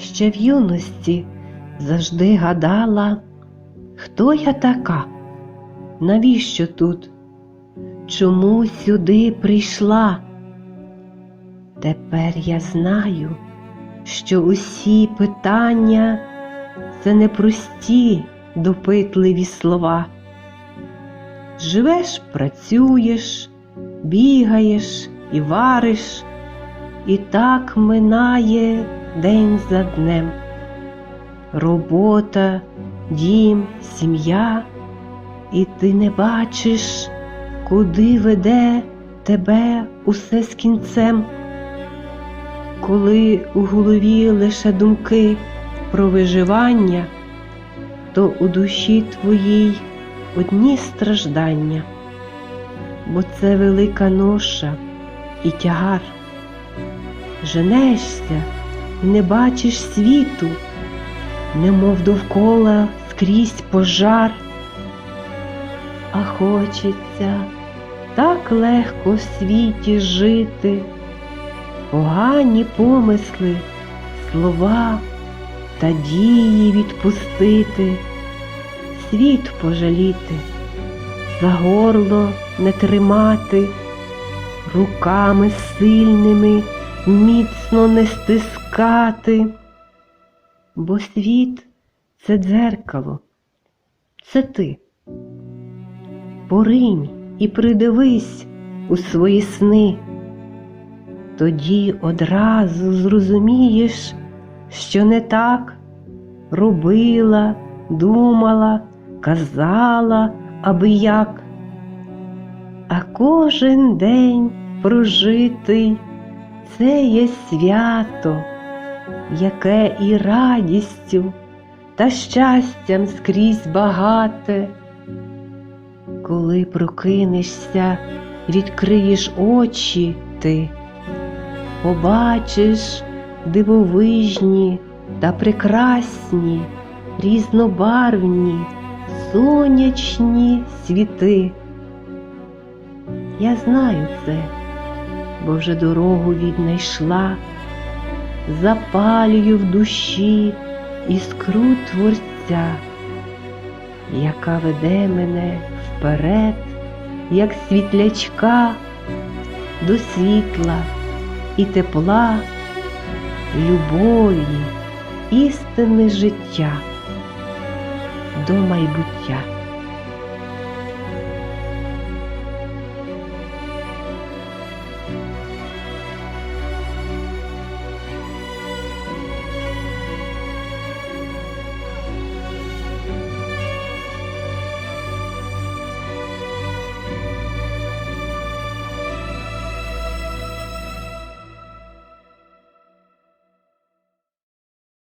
Ще в юності завжди гадала, хто я така, навіщо тут, чому сюди прийшла? Тепер я знаю, що усі питання це непрості, допитливі слова. Живеш, працюєш, бігаєш і вариш, і так минає день за днем. Робота, дім, сім'я, і ти не бачиш, куди веде тебе усе з кінцем. Коли у голові лише думки про виживання, то у душі твоїй одні страждання, бо це велика ноша і тягар. Женешся не бачиш світу, немов довкола скрізь пожар, а хочеться так легко в світі жити, погані помисли, слова та дії відпустити, світ пожаліти, за горло не тримати, руками сильними міцно не стискати, бо світ це дзеркало, це ти. Поринь і придивись у свої сни, тоді одразу зрозумієш, що не так робила, думала, казала аби як, а кожен день прожитий це є свято, яке і радістю та щастям скрізь багате. Коли прокинешся, відкриєш очі ти, побачиш дивовижні та прекрасні, різнобарвні, сонячні світи. Я знаю це, бо вже дорогу віднайшла, запалюю в душі іскру Творця, яка веде мене вперед, як світлячка до світла і тепла, любові, істини життя до майбуття.